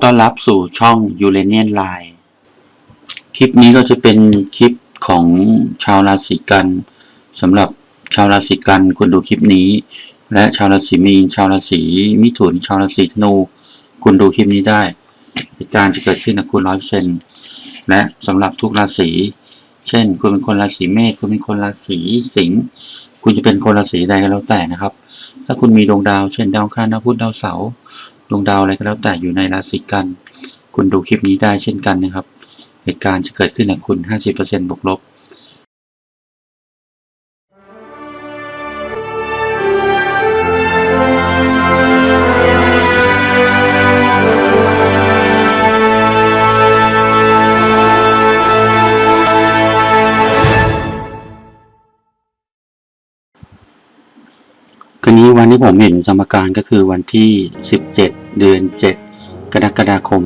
ขอต้อนรับสู่ช่อง u r a n i a n Line คลิปนี้ก็จะเป็นคลิปของชาวราศีกันสำหรับชาวราศีกันควรดูคลิปนี้ และชาวราศีมีนชาวราศีมิถุน ชาวราศีธนูคุณดูคลิปนี้ได้เหตุการณ์จะเกิดขึ้นกับคุณร้อยเซนและสำหรับทุกราศีเช่น คุณเป็นคนราศีเมษคุณเป็นคนราศีสิงห์คุณจะเป็นคนราศีใดก็แล้วแต่นะครับ ถ้าคุณมีดวงดาว เช่นดาวคารดาวพุธดาวเสาร์ ดวงดาวอะไรก็แล้วแต่อยู่ในราศีกัน คุณดูคลิปนี้ได้เช่นกันนะครับ เหตุการณ์จะเกิดขึ้นกับคุณ 50%บวกลบ วันที่ผมเห็นสมการก็คือวันที่ 17 เดือน 7 กรกฎาคม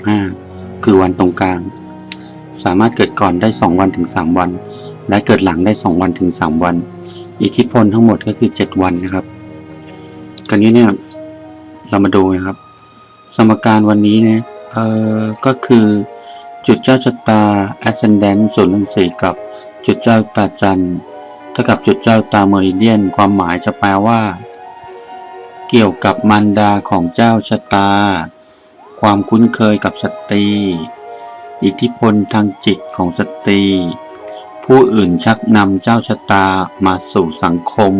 2565 คือวันตรงกลาง สามารถเกิดก่อนได้ 2 วันถึง 3 วัน และเกิดหลังได้ 2 วันถึง 3 วัน อิทธิพลทั้งหมดก็คือ 7 วันนะครับคราวนี้เนี่ยเรามาดูนะครับ สมการวันนี้เนี่ยเอ่อก็คือจุดเจ้าชะตา ascendant ส่วนย์รังสีกับจุดเจ้าตาจันทร์ ท่ากับจุดเจ้าตาเมริเดียน ความหมายจะแปลว่า เกี่ยวกับมารดาของเจ้าชะตา ความคุ้นเคยกับสตรี อิทธิพลทางจิตของสตรี ผู้อื่นชักนำเจ้าชะตามาสู่สังคม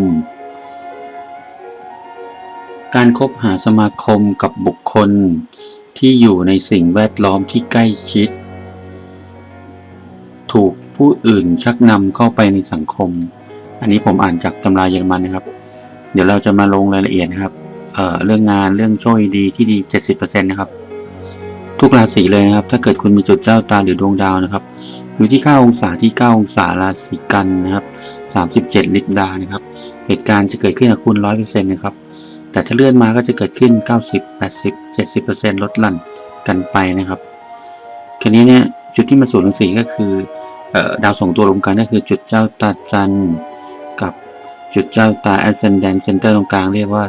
การคบหาสมาคมกับบุคคลที่อยู่ในสิ่งแวดล้อมที่ใกล้ชิด ถูกผู้อื่นชักนำเข้าไปในสังคม อันนี้ผมอ่านจากตำราเยอรมันนะครับ เดี๋ยวเราจะมาลงรายละเอียดนะครับเอ่อเรื่องงานเรื่องโชคดีที่ดี 70%นะครับ ทุกราศีเลยนะครับ ถ้าเกิดคุณมีจุดเจ้าตาหรือดวงดาวนะครับอยู่ที่9องศาที่ 9 องศาราศีกันนะครับ 37 ลิตรดานะครับ เหตุการณ์จะเกิดขึ้นกับคุณ 100%นะครับ แต่ถ้าเลื่อนมาก็จะเกิดขึ้น 90 80 70%ลดหลั่นกันไปนะครับทีนี้เนี่ยจุดที่มาสู่รังสีก็คือออดาวสองตัวรวมกันก็คือจุดเจ้าตาจันทร์ จุดเจ้าตา ascendant center ตรงกลางเรียกว่า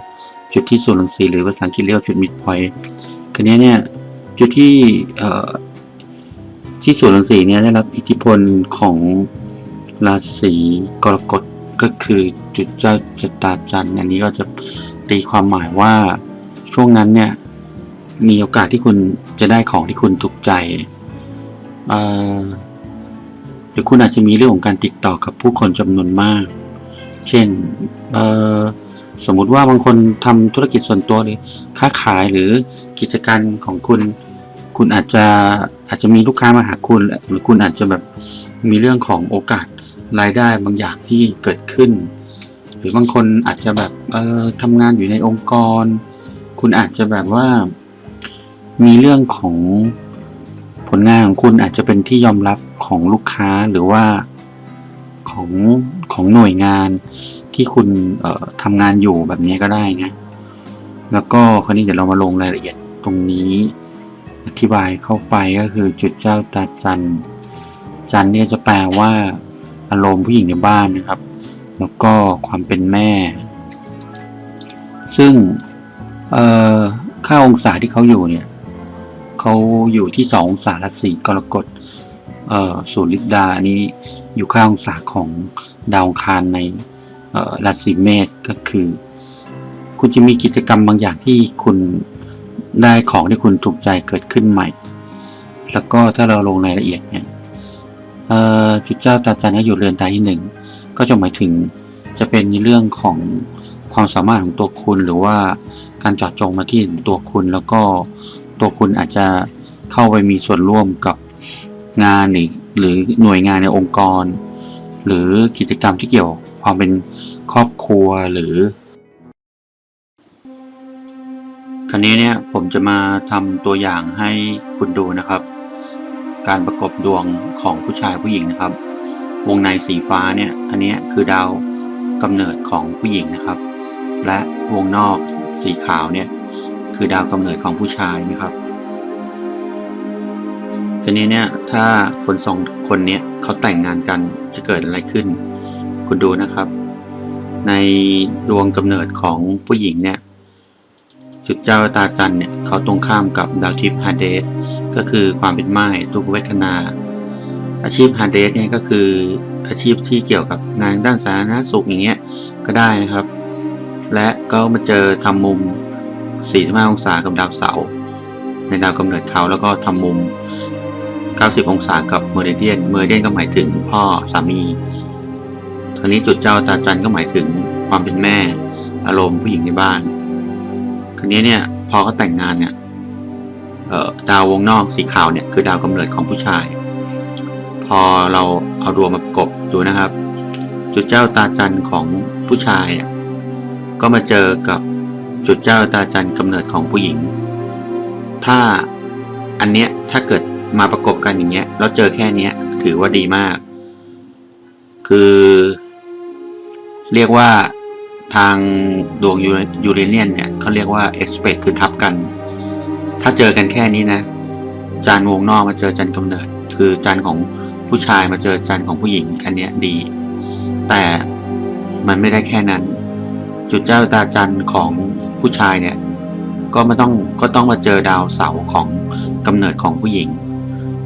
จุดที่สู่รังสีหรือภาษาอังกฤษเรียกว่าจุด midpoint คืนนี้เนี่ยจุดที่เอ่อที่สู่รังสีเนี่ยได้รับอิทธิพลของราศีกรกฎก็คือจุดเจ้าชะตาจันทร์อันนี้ก็จะตีความหมายว่าช่วงนั้นเนี่ยมีโอกาสที่คุณจะได้ของที่คุณถูกใจเอ่อหรือคุณอาจจะมีเรื่องของการติดต่อกับผู้คนจำนวนมาก เช่นสมมุติว่าบางคนทำธุรกิจส่วนตัวหรือค้าขายหรือกิจการของคุณ คุณอาจจะอาจจะมีลูกค้ามาหาคุณหรือคุณอาจจะแบบมีเรื่องของโอกาสรายได้บางอย่างที่เกิดขึ้น หรือบางคนอาจจะแบบเออทำงานอยู่ในองค์กร คุณอาจจะแบบว่า มีเรื่องของผลงานของคุณอาจจะเป็นที่ยอมรับของลูกค้าหรือว่า ของของหน่วยงานที่คุณทำงานอยู่แบบนี้ก็ได้นะแล้วก็คราวนี้เดี๋ยวเรามาลงรายละเอียดตรงนี้ อธิบายเข้าไปก็คือจุดเจ้าตาจันจันเนี่ยจะแปลว่า อารมณ์ผู้หญิงในบ้านนะครับ แล้วก็ความเป็นแม่ ซึ่งเออค่าองศาที่เขาอยู่เนี่ยเขาอยู่ที่สองศาราศีกรกฎ เอ่อสูริดาอันนี้อยู่ข้างองศาของดาวคารในราศีเมษก็คือ คุณจะมีกิจกรรมบางอย่างที่คุณได้ของที่คุณถูกใจเกิดขึ้นใหม่ แล้วก็ถ้าเราลงรายละเอียดเนี่ยจุดเจ้าตาจันทร์อยู่เรือนตาที่หนึ่งก็จะหมายถึงจะเป็นเรื่องของความสามารถของตัวคุณหรือว่าการจาะจงมาที่ตัวคุณแล้วก็ตัวคุณอาจจะเข้าไปมีส่วนร่วมกับ งานหรือหรือหน่วยงานในองค์กร หรือกิจกรรมที่เกี่ยวความเป็นครอบครัวหรือ คราวนี้เนี่ยผมจะมาทำตัวอย่างให้คุณดูนะครับ การประกบดวงของผู้ชายผู้หญิงนะครับ วงในสีฟ้าเนี่ยอันนี้คือดาวกำเนิดของผู้หญิงนะครับ และวงนอกสีขาวเนี่ยคือดาวกำเนิดของผู้ชายนะครับ ทีนี้เนี่ยถ้าคนสองคนเนี้ยเขาแต่งงานกันจะเกิดอะไรขึ้น คุณดูนะครับ ในดวงกำเนิดของผู้หญิงเนี่ยจุดเจ้าตาจันเนี่ยเขาตรงข้ามกับดาวทิพย์ฮาเดสก็คือความเป็นไม้ทุกเวทนา อาชีพฮาเดสเนี่ยก็คืออาชีพที่เกี่ยวกับงานด้านสาธารณสุขอย่างเงี้ยก็ได้นะครับ และก็มาเจอทำมุม 45 องศากับดาวเสาร์ในดาวกำเนิดเขาแล้วก็ทำมุม 90 องศากับเมอริเดียน เมอริเดียนก็หมายถึงพ่อสามีทีนี้จุดเจ้าตาจันก็หมายถึงความเป็นแม่ อารมณ์ผู้หญิงในบ้านคราวนี้เนี่ยพอเขาแต่งงานเนี่ยเอ่อดาววงนอกสีขาวเนี่ยคือดาวกำเนิดของผู้ชาย พอเราเอาดวงมาประกบดูนะครับ จุดเจ้าตาจันของผู้ชายอะก็มาเจอกับจุดเจ้าตาจันกำเนิดของผู้หญิง ถ้าอันเนี้ยถ้าเกิด มาประกบกันอย่างเงี้ยแล้วเจอแค่เนี้ย ถือว่าดีมาก คือ เรียกว่าทางดวงยูเรเนียนเนี่ยเขาเรียกว่าเอ็กซ์เพคือทับกัน ถ้าเจอกันแค่นี้นะ จานวงนอกมาเจอจันกำเนิด คือจานของผู้ชายมาเจอจานของผู้หญิง อันเนี้ยดี แต่มันไม่ได้แค่นั้น จุดเจ้าตาจันของผู้ชายเนี่ย ก็ไม่ต้องก็ต้องมาเจอดาวเสาร์ของกำเนิดของผู้หญิง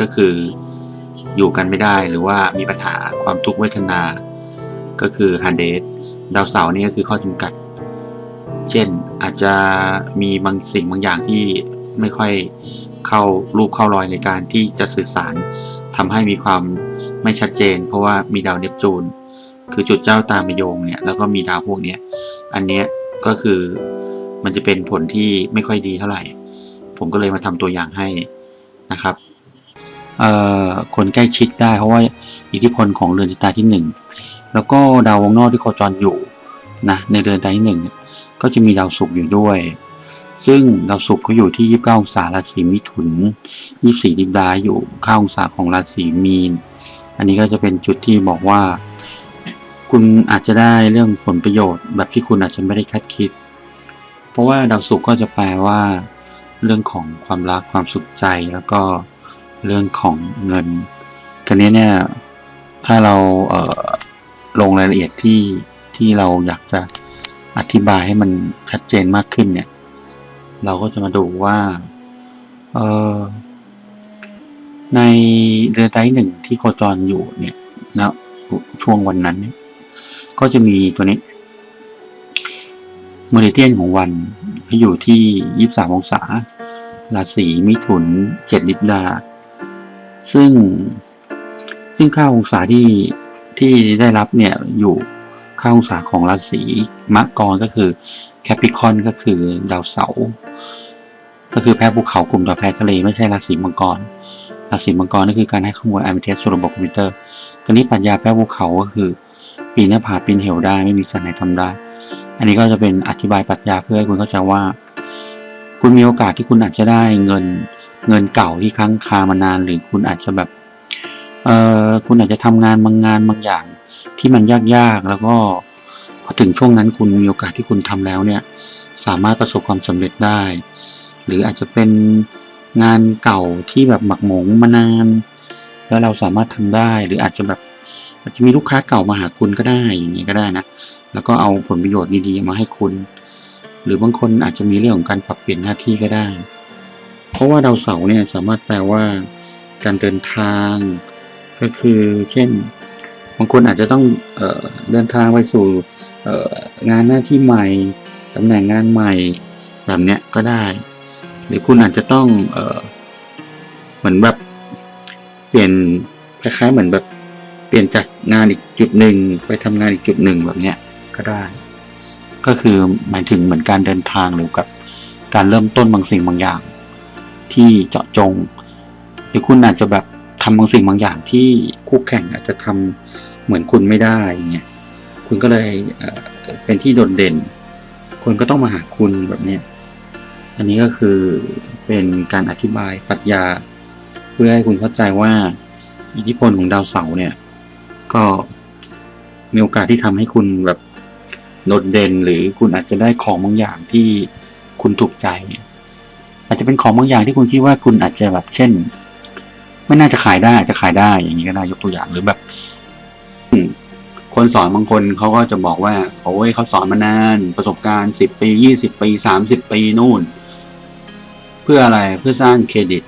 ก็คืออยู่กันไม่ได้หรือว่ามีปัญหาความทุกข์เวทนา ก็คือฮันเดสดาวเสาร์นี่ก็คือข้อจำกัด เช่นอาจจะมีบางสิ่งบางอย่างที่ไม่ค่อยเข้ารูปเข้ารอยในการที่จะสื่อสารทำให้มีความไม่ชัดเจน เพราะว่ามีดาวเนปจูน คือจุดเจ้าตามมโยงเนี่ยแล้วก็มีดาวพวกเนี้ยอันเนี้ยก็คือมันจะเป็นผลที่ไม่ค่อยดีเท่าไหร่ ผมก็เลยมาทำตัวอย่างให้นะครับ คนใกล้ชิดได้เพราะว่าอิทธิพลของเรือนชะตาที่หนึ่งแล้วก็ดาววงนอกที่โคจรอยู่นะในเรือนชะตาที่หนึ่งก็จะมีดาวศุกร์อยู่ด้วย ซึ่งดาวศุกร์ก็อยู่ที่ 29 องศาราศีมิถุน 24ดิบดาอยู่ข้าองศาของราศีมีน อันนี้ก็จะเป็นจุดที่บอกว่า คุณอาจจะได้เรื่องผลประโยชน์ แบบที่คุณอาจจะไม่ได้คาดคิด เพราะว่าดาวศุกร์ก็จะแปลว่า เรื่องของความรักความสุขใจแล้วก็ เรื่องของเงินกันนี้เนี่ย ถ้าเราเลงรายละเอียดที่ที่เราอยากจะอธิบายให้มันชัดเจนมากขึ้นเนี่ย เราก็จะมาดูว่าเออในเดือนไตหนึ่งที่โคจรอยู่เนี่ยนะช่วงวันนั้นเนี่ยก็จะมีตัวนี้เมริเดียนของวันอยู่ที่ 23 องศา ราศีมิถุน 7 ลิบดา ซึ่งซึ่งค่าองศาที่ที่ได้รับเนี่ยอยู่ค่าองศาของราศีมะกรก็คือแคปิคอนก็คือดาวเสาร์ก็คือแพ้ภูเขากลุ่มดาวแพ้ทะเลไม่ใช่ราศีมังกรราศีมังกรก็คือการให้ข้อมูลแอมเทสสู่ระบบคอมพิวเตอร์ตอนนี้ปรัชญาแพ้ภูเขาก็คือ ปีนหน้าผาปีนเหวได้ไม่มีสัตว์ไหนทำได้ อันนี้ก็จะเป็นอธิบายปรัชญาเพื่อให้คุณเข้าใจว่า คุณมีโอกาสที่คุณอาจจะได้เงิน เงินเก่าที่ค้างคามานาน หรือคุณอาจจะแบบเอ่อคุณอาจจะทำงานบางงานบางอย่าง ที่มันยากๆ แล้วก็พอถึงช่วงนั้นคุณมีโอกาสที่คุณทำแล้วเนี่ย สามารถประสบความสำเร็จได้ หรืออาจจะเป็นงานเก่าที่แบบหมักหมมมานาน แล้วเราสามารถทำได้ หรืออาจจะแบบอาจจะมีลูกค้าเก่ามาหาคุณก็ได้อย่างนี้ก็ได้นะแล้วก็เอาผลประโยชน์ดีๆมาให้คุณ หรือบางคนอาจจะมีเรื่องของการปรับเปลี่ยนหน้าที่ก็ได้ ราะว่าดาวเสาร์เนี่ยสามารถแปลว่าการเดินทาง ก็คือเช่นบางคนอาจจะต้องเออเดินทางไปสู่งานหน้าที่ใหม่ตำแหน่งงานใหม่แบบเนี้ยก็ได้ หรือคุณอาจจะต้องเออเหมือนแบบเปลี่ยนคล้ายๆเหมือนแบบเปลี่ยนจากงานอีกจุดหนึ่งไปทำงานอีกจุดหนึ่งแบบเนี้ยก็ได้ ก็คือหมายถึงเหมือนการเดินทางหรือกับการเริ่มต้นบางสิ่งบางอย่าง ที่เจาะจง หรือคุณอาจจะแบบทำบางสิ่งบางอย่างที่คู่แข่งอาจจะทำเหมือนคุณไม่ได้เงี้ยคุณก็เลยเป็นที่โดดเด่น คนก็ต้องมาหาคุณแบบเนี้ยอันนี้ก็คือเป็นการอธิบายปรัชญา เพื่อให้คุณเข้าใจว่า อิทธิพลของดาวเสาร์เนี่ย ก็มีโอกาสที่ทำให้คุณแบบโดดเด่นหรือคุณอาจจะได้ของบางอย่างที่คุณถูกใจ อาจจะเป็นของบางอย่างที่คุณคิดว่าคุณอาจจะแบบ เช่น ไม่น่าจะขายได้อาจจะขายได้ อย่างนี้ก็ได้ยกตัวอย่างหรือแบบคนสอนบางคนเขาก็จะบอกว่าโอ้ยเขาสอนมานาน ประสบการณ์สิบปียี่สิบปีสามสิบปีนู่น เพื่ออะไรเพื่อสร้างเครดิต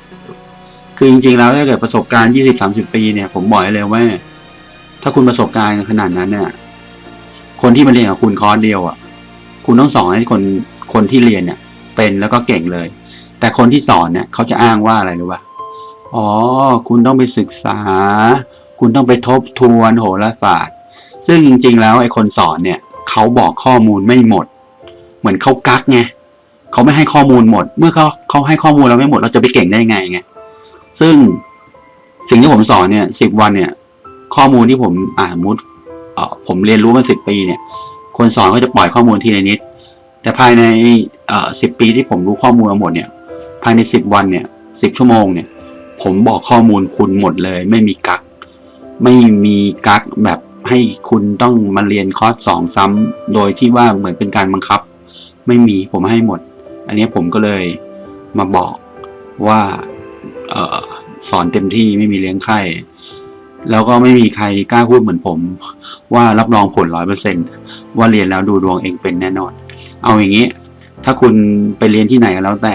คือจริงๆแล้วถ้าเกิดประสบการณ์ยี่สิบสามสิบปีเนี่ย ผมบอกเลยว่า ถ้าคุณประสบการณ์ขนาดนั้นเนี่ยคนที่มาเรียนกับคุณคอร์สเดียวอะ คุณต้องสอนให้คนคนที่เรียนเนี่ย เป็นแล้วก็เก่งเลย แต่คนที่สอนเนี่ยเขาจะอ้างว่าอะไรรู้ป่ะอ๋อ คุณต้องไปศึกษา คุณต้องไปทบทวนโหราศาสตร์ ซึ่งจริง ๆ แล้วไอ้คนสอนเนี่ยเขาบอกข้อมูลไม่หมด เหมือนเขากักไงเขาไม่ให้ข้อมูลหมด เมื่อเขาเขาให้ข้อมูลเราไม่หมด เราจะไปเก่งได้ไงไง ซึ่งสิ่งที่ผมสอนเนี่ยสิบวันเนี่ย ข้อมูลที่ผมอ่ามุดเอ่อผมเรียนรู้มาสิบปีเนี่ย คนสอนก็จะปล่อยข้อมูลทีละนิด แต่ภายในเอ่อสิบปีที่ผมรู้ข้อมูลมาหมดเนี่ย ภายในสิบวันเนี่ยสิบชั่วโมงเนี่ย ผมบอกข้อมูลคุณหมดเลย ไม่มีกัก ไม่มีกักแบบให้คุณต้องมาเรียนคอร์สสองซ้ำโดยที่ว่าเหมือนเป็นการบังคับ ไม่มีผมให้หมด อันนี้ผมก็เลยมาบอกว่าออสอนเต็มที่ไม่มีเลี้ยงไข้แล้วก็ไม่มีใครกล้าพูดเหมือนผม ว่ารับรองผลร้อยเปอร์เซ็นว่าเรียนแล้วดูดวงเองเป็นแน่นอน เอาอย่างนี้ ถ้าคุณไปเรียนที่ไหนก็แล้วแต่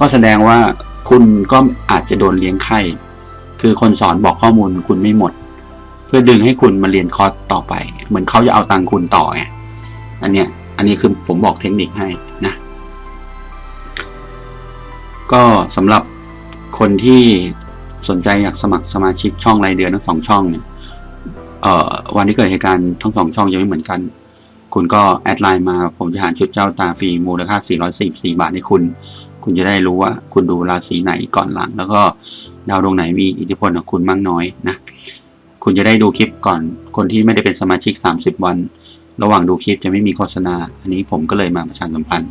ก็แสดงว่าคุณก็อาจจะโดนเลี้ยงไข้ คือคนสอนบอกข้อมูลคุณไม่หมด เพื่อดึงให้คุณมาเรียนคอร์สต่อไป เหมือนเขาจะเอาตังค์คุณต่อไง อันเนี้ย อันนี้คือผมบอกเทคนิคให้นะ ก็สำหรับคนที่สนใจอยากสมัครสมาชิกช่องรายเดือนทั้งสองช่องเนี่ยเอ่อวันที่เกิดเหตุการณ์ทั้งสองช่องยังไม่เหมือนกัน คุณก็แอดไลน์มาผมจะหาชุดเจ้าตาฟรีมูลค่า 444 บาทให้คุณ คุณจะได้รู้ว่าคุณดูราศีไหนก่อนหลัง แล้วก็ดาวดวงไหนมีอิทธิพลกับคุณมากน้อยนะคุณจะได้ดูคลิปก่อน คนที่ไม่ได้เป็นสมาชิก 30 วัน ระหว่างดูคลิปจะไม่มีโฆษณา อันนี้ผมก็เลยมาประชาสัมพันธ์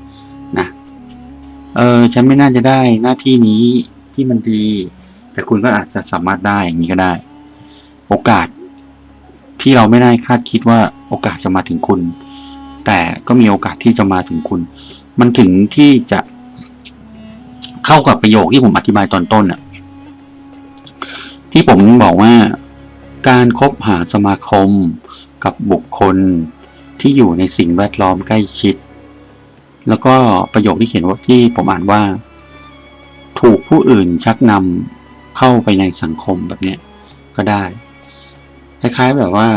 นะเออฉันไม่น่าจะได้หน้าที่นี้ที่มันดี แต่คุณก็อาจจะสามารถได้อย่างนี้ก็ได้ โอกาสที่เราไม่ได้คาดคิดว่าโอกาสจะมาถึงคุณ แต่ก็มีโอกาสที่จะมาถึงคุณ มันถึงที่จะ เข้ากับประโยคที่ผมอธิบายตอนต้นอะที่ผมบอกว่า การคบหาสมาคมกับบุคคลที่อยู่ในสิ่งแวดล้อมใกล้ชิด แล้วก็ประโยคที่เขียนว่าที่ผมอ่านว่า ถูกผู้อื่นชักนำเข้าไปในสังคมแบบเนี้ยก็ได้ คล้ายๆแบบว่า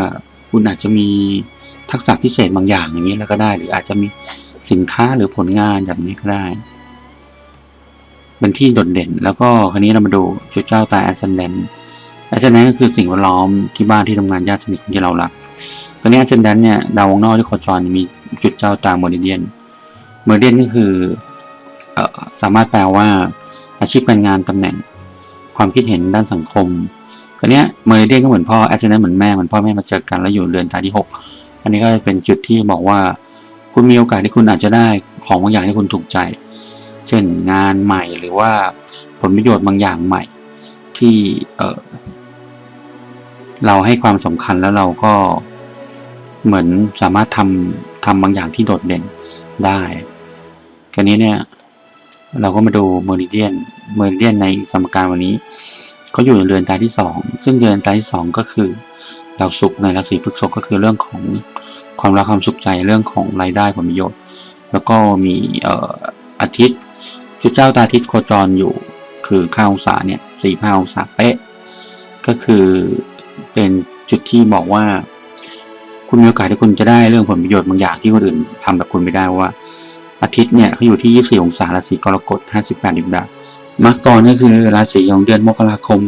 คุณอาจจะมีทักษะพิเศษบางอย่างอย่างนี้แล้วก็ได้ หรืออาจจะมีสินค้าหรือผลงานแบบนี้ก็ได้ เป็นที่โดดเด่น แล้วก็คราวนี้เรามาดูจุดเจ้าตาแอสเซนเดนแอสเซนเดนก็คือสิ่งแวดล้อมที่บ้านที่ทำงานญาติสนิทที่เรารักคราวนี้แอสเซนเดนเนี่ยดาววงนอกที่โคจรมีจุดเจ้าตาโมเดเดียนโมเดเดียนก็คืออสามารถแปลว่าอาชีพการงานตำแหน่งความคิดเห็นด้านสังคมคราวนี้เมอริเดียนก็เหมือนพ่อแอสเซนต์เหมือนแม่เหมือนพ่อแม่มาเจอกันแล้วอยู่เรือนตาที่หกอันนี้ก็เป็นจุดที่บอกว่า คุณมีโอกาสที่คุณอาจจะได้ของบางอย่างที่คุณถูกใจ เช่นงานใหม่หรือว่าผลประโยชน์บางอย่างใหม่ ที่เออเราให้ความสำคัญแล้วเราก็เหมือนสามารถทำทำบางอย่างที่โดดเด่นได้คราวนี้เนี่ยเราก็มาดูเมอริเดียนเมอริเดียนในสมการวันนี้เขาอยู่ในเรือนตายที่สองซึ่งเรือนตายที่สองก็คือดาวศุกร์ในราศีพฤษภก็คือเรื่องของความรักความสุขใจเรื่องของรายได้ผลประโยชน์ แล้วก็มีอาทิตย์ จุดเจ้าตาอาทิตย์โคจรอยู่ คือค่าองศาเนี่ยสี่ห้าองศาเป๊ะ ก็คือเป็นจุดที่บอกว่า คุณมีโอกาสที่คุณจะได้เรื่องผลประโยชน์บางอย่างที่คนอื่นทำแบบคุณไม่ได้ว่า อาทิตย์เนี่ยเขาอยู่ที่24องศาราศีกรกฎ58ดิบดามังกรก็คือราศีของเดือนมกราคม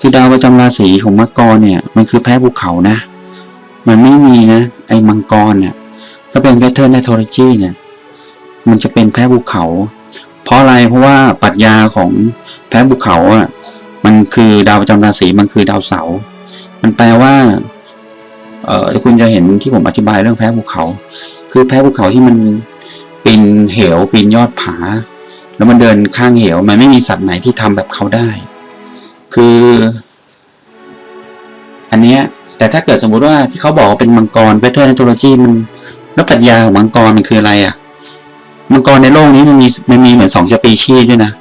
คือดาวประจำราศีของมังกรเนี่ยมันคือแพ้ภูเขานะ มันไม่มีนะ ไอ้มังกรเนี่ยถ้าเป็นแพทเทิร์นไนโทรจีเนี่ยมันจะเป็นแพ้ภูเขา เพราะอะไรเพราะว่าปรัชญาของแพ้ภูเขาอะมันคือดาวประจำราศีมันคือดาวเสาร์มันแปลว่าเอ่อคุณจะเห็นที่ผมอธิบายเรื่องแพ้ภูเขา คือแพ้ภูเขาที่มันปีนเหวปีนยอดผา แล้วมันเดินข้างเหว มันไม่มีสัตว์ไหนที่ทำแบบเขาได้ คือ อันเนี้ย แต่ถ้าเกิดสมมุติว่าที่เขาบอกว่าเป็นมังกรเ a เทอร์ n นโ o โลจีมันแล้วปรัชญาของมังกรมันคืออะไรอะ มังกรในโลกนี้มันมีมันมีเหมือนสองสปีชีส์ด้วยนะ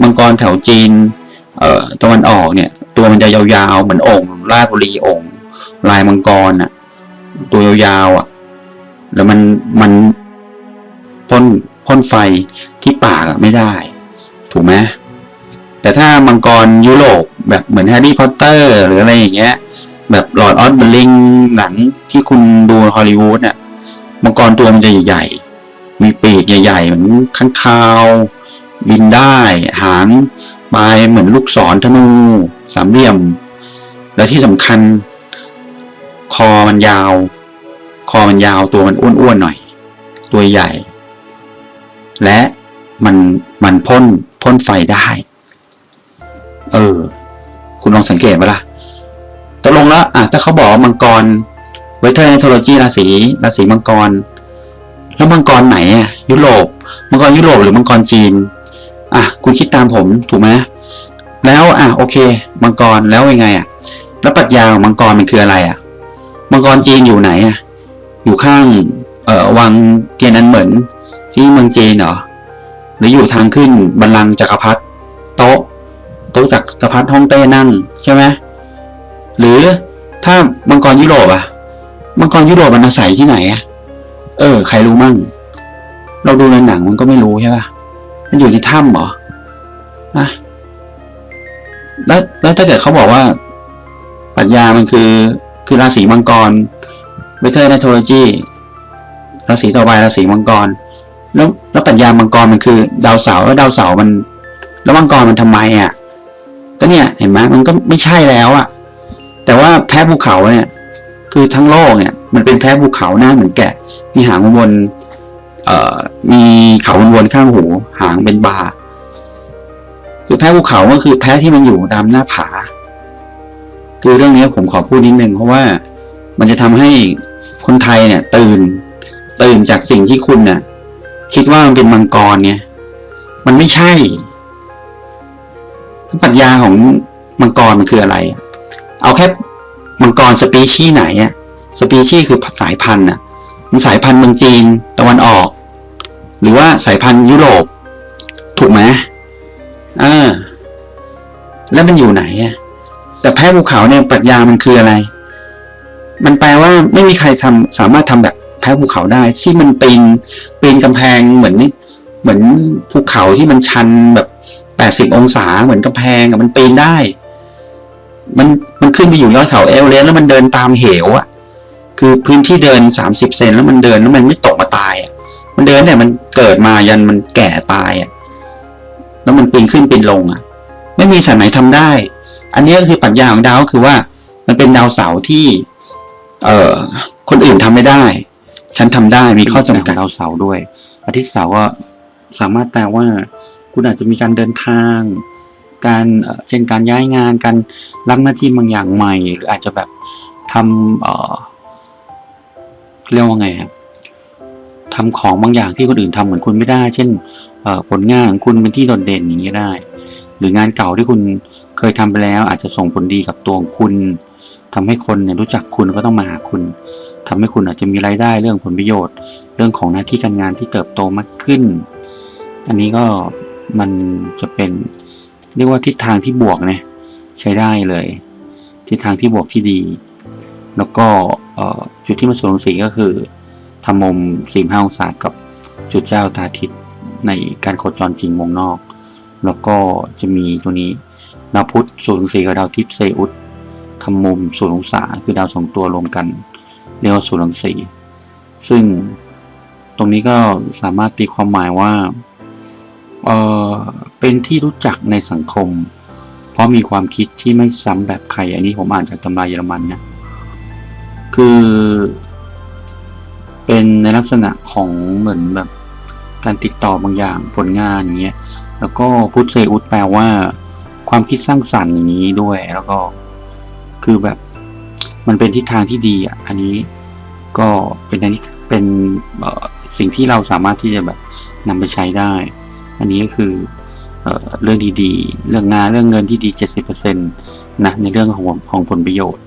มังกรแถวจีน เอ่อตะวันออกเนี่ย ตัวมันจะยาวๆเหมือนองค์ราชบุรีองค์ ลายมังกรอะตัวยาวๆอะแล้วมันมันพ่นพ่นไฟที่ปากอะไม่ได้ ถูกไหมแต่ถ้ามังกรยุโรปแบบเหมือนแฮร์รี่พอตเตอร์หรืออะไรอย่างเงี้ย แบบหลอดออสเบลลิงหนังที่คุณดูฮอลลีวูดเนี่ยมังกรตัวมันจะใหญ่ มีปีกใหญ่ๆเหมือนข้างคาว บินได้ หางปลายเหมือนลูกศรธนู สามเหลี่ยม และที่สำคัญ คอมันยาว คอมันยาวตัวมันอ้วนๆหน่อย ตัวใหญ่ และมันมันพ่นพ่นไฟได้ เออ คุณลองสังเกตไหมล่ะตกลงแล้วอะถ้าเขาบอกมังกรเวทเทอร์เนโทโลจีราศีราศีมังกร แล้วมังกรไหนอะยุโรป มังกรยุโรปหรือมังกรจีน อะคุณคิดตามผมถูกไหมแล้วอะโอเค มังกรแล้วยังไงอะ แล้วปรัชญาของมังกรมันคืออะไรอะ มังกรจีนอยู่ไหนอะ อยู่ข้างเอ่อวังเทียนอันเหมินที่เมืองจีนเหรอหรืออยู่ทางขึ้นบัลลังก์จักรพรรดิโต๊ะโต๊ะจักรพรรดิฮ่องเต้นั่งใช่ไหมหรือถ้ามังกรยุโรปอะมังกรยุโรปมันอาศัยที่ไหนอะ เออ ใครรู้มั่ง เราดูในหนังมันก็ไม่รู้ใช่ปะมันอยู่ในถ้ำเหรอนะแล้วแล้วถ้าเกิดเขาบอกว่าปรัชญามันคือ คือราศีมังกรเวเทอร์น t โทโลจีราศีต่อไปราศีมังกร แล้วแล้วปรัชญามังกรมันคือ ดาวเสาร์แล้วดาวเสาร์มัน แล้วมังกรมันทำไมอะ ก็เนี่ยเห็นไหมมันก็ไม่ใช่แล้วอะ แต่ว่าแพ้ภูเขาเนี่ย คือทั้งโลกเนี่ย มันเป็นแพ้ภูเขาหน้าเหมือนแกะ มีหางวนเอ่อมีเขาวนๆข้างหู หางเป็นบาคือแพ้ภูเขาก็คือแพ้ที่มันอยู่ตามหน้าผา คือเรื่องนี้ผมขอพูดนิดนึงเพราะว่ามันจะทำให้คนไทยเนี่ย ตื่นตื่นจากสิ่งที่คุณน่ะ คิดว่ามันเป็นมังกรเนี่ย มันไม่ใช่ปรัชญาของมังกรมันคืออะไร เอาแค่มังกรสปีชีส์ไหนอะ สปีชีส์คือสายพันธุ์อะมันสายพันธุ์เมืองจีนตะวันออก หรือว่าสายพันธุ์ยุโรป ถูกไหมอ่าแล้วมันอยู่ไหนอะแต่แพ้ภูเขาเนี่ยปรัชญามันคืออะไร มันแปลว่าไม่มีใครทำสามารถทำแบบแพ้ภูเขาได้ ที่มันปีนปีนกำแพงเหมือนนี่เหมือนภูเขาที่มันชันแบบแปดสิบองศาเหมือนกำแพงอะมันปีนได้ มันมันขึ้นไปอยู่ยอดเขาเอเวอเรสต์แล้วมันเดินตามเหวอะ คือพื้นที่เดินสามสิบเซนแล้วมันเดินแล้วมันไม่ตกมาตายอะมันเดินแต่มันเกิดมายันมันแก่ตายอะแล้วมันปีนขึ้นปีนลงอะ ไม่มีสัตว์ไหนทำได้ อันนี้ก็คือปรัชญาของดาวก็คือว่า มันเป็นดาวเสาที่ เอ่อคนอื่นทำไม่ได้ ฉันทำได้มีข้อจำกัดดาวเสาด้วยอาทิตย์เสาก็สามารถแปลว่า คุณอาจจะมีการเดินทาง การเอ่อเช่นการย้ายงาน การรับหน้าที่บางอย่างใหม่ หรืออาจจะแบบทำเอ่อ เรียกว่าไงครับทำของบางอย่างที่คนอื่นทำเหมือนคุณไม่ได้ เช่นผลงานของคุณเป็นที่โดดเด่นอย่างนี้ได้ หรืองานเก่าที่คุณเคยทำไปแล้ว อาจจะส่งผลดีกับตัวของคุณทำให้คนเนี่ยรู้จักคุณก็ต้องมาหาคุณทำให้คุณอาจจะมีรายได้เรื่องผลประโยชน์ เรื่องของหน้าที่การงานที่เติบโตมากขึ้น อันนี้ก็มันจะเป็นเรียกว่าทิศทางที่บวกนะใช้ได้เลย ทิศทางที่บวกที่ดี แล้วก็จุดที่มาสูงสีก็คือทำมุม 45 องศากับจุดเจ้าตาทิศในการโคจรจริงวงนอก แล้วก็จะมีตัวนี้ดาวพุธศูนย์สี่กับดาวทิพย์เซอุสทำมุมศูนย์องศาคือดาวสองตัวรวมกันเรียกว่าศูนย์องศาซึ่งตรงนี้ก็สามารถตีความหมายว่าเออเป็นที่รู้จักในสังคม เพราะมีความคิดที่ไม่ซ้ำแบบใคร อันนี้ผมอ่านจากตำราเยอรมันนะ คือ เป็นในลักษณะของเหมือนแบบการติดต่อบางอย่างผลงานอย่างเงี้ยแล้วก็พุทธเซอุสแปลว่า ความคิดสร้างสรรค์อย่างนี้ด้วย แล้วก็คือแบบมันเป็นทิศทางที่ดีอะอันนี้ก็เป็นอันนี้เป็นสิ่งที่เราสามารถที่จะแบบนำไปใช้ได้ อันนี้ก็คือเอ่อเรื่องดีๆ เรื่องงานเรื่องเงินที่ดี 70%นะในเรื่องของของผลประโยชน์